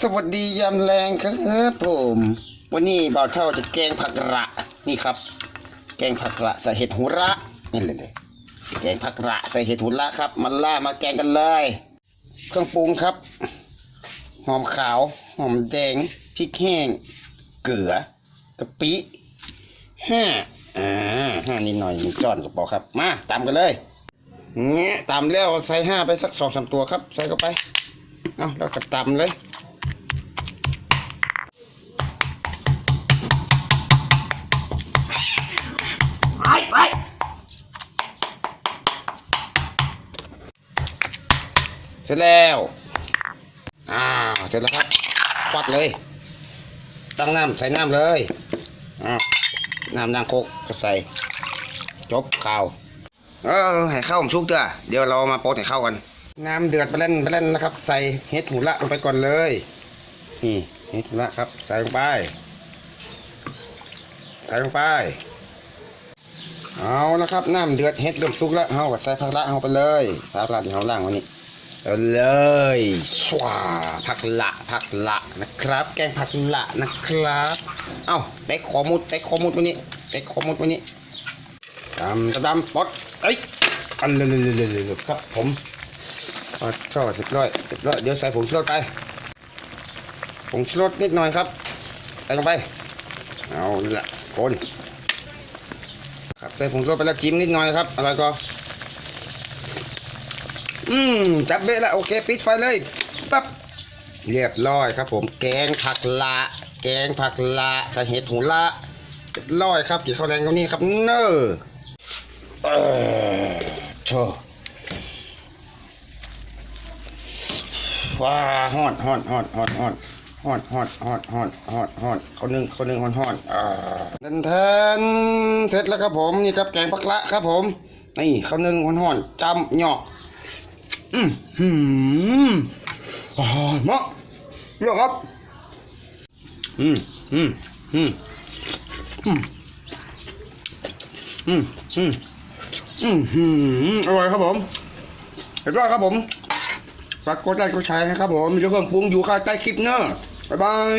สวัสดียามแรงครับผม วันนี้บ่าวเท่าจะแกงผักระนี่ครับ แกงผักระใส่เห็ดหูระนี่เลยเลยแกงผักระใส่เห็ดหูระครับมาล่ามาแกงกันเลย เครื่องปรุงครับ หอมขาวหอมแดงพริกแห้ง เกลือกะปิห้าอ่าห้านิดหน่อยจอนกระเป๋าครับ มาตามกันเลยเงี้ยตามแล้วใส่ห้าไปสักสองสามตัวครับ ใส่เข้าไปเอาแล้วก็ตำเลย เสร็จแล้วอ่าเสร็จแล้วครับควัดเลยตั้งน้ำใส่น้ำเลยอ่าน้ำนางโคกก็ใส่ จบข่าวเออให้เข้าผมชุกเถอะเดี๋ยวเรามาโปดให้เข้ากัน น้ำเดือดไปเล่นไปเล่นนะครับ ใส่เห็ดหูละลงไปก่อนเลยนี่เห็ดหูละครับ ใส่ลงไป ใส่ลงไปเอานะครับน้ำเดือดเห็ดเริ่มสุกแล้วเอาก็ใส่ผักละเอาไปเลยผักละที่เราล่างวันนี้ เอาเลยสวาผักละผักละนะครับ แกงผักละนะครับ เอาเต็กขอมุดเต็กขอมุดวันนี้เต็กขอมุดวันนี้ดำดำปดเอ้ยอันเลยเลยครับผมเอาช่อสิบร้อยสิบร้อยเดี๋ยวใส่ผงชูรสไปผงชูรสนิดหน่อยครับ ใส่ลงไป เอาละคนครับใส่ผงชูรสไปแล้วจิ้มนิดหน่อยครับอะไรก็ อืมจับเบะล้วโอเคปิดไฟเลยปั๊บเรียบร้อยครับผมแกงผักละแกงผักละใส่เห็ดหูละเรียบร้อยครับกี่ข้าวแดงตรงนี้ครับเนอเออโชว์ว้าฮอดฮอดฮอดฮอดฮอดฮอดฮอดฮอดฮอดฮอดฮอดเขานึ่งเขานึ่งฮอดฮอดอ่าทันทันเสร็จแล้วครับผมนี่ครับแกงผักละครับผมนี่เขานึ่งฮอดฮอดจำหยอก อืมหืมอ่าเหมาะเยอะครับ อืมอืมอืมอืมอืมอืมอืมอืมอร่อยครับผมเรียบร้อยครับผมฝากกดไลค์กดแชร์นะครับผมมีเครื่องปรุงอยู่ข้างใต้คลิปเนอะบ๊ายบาย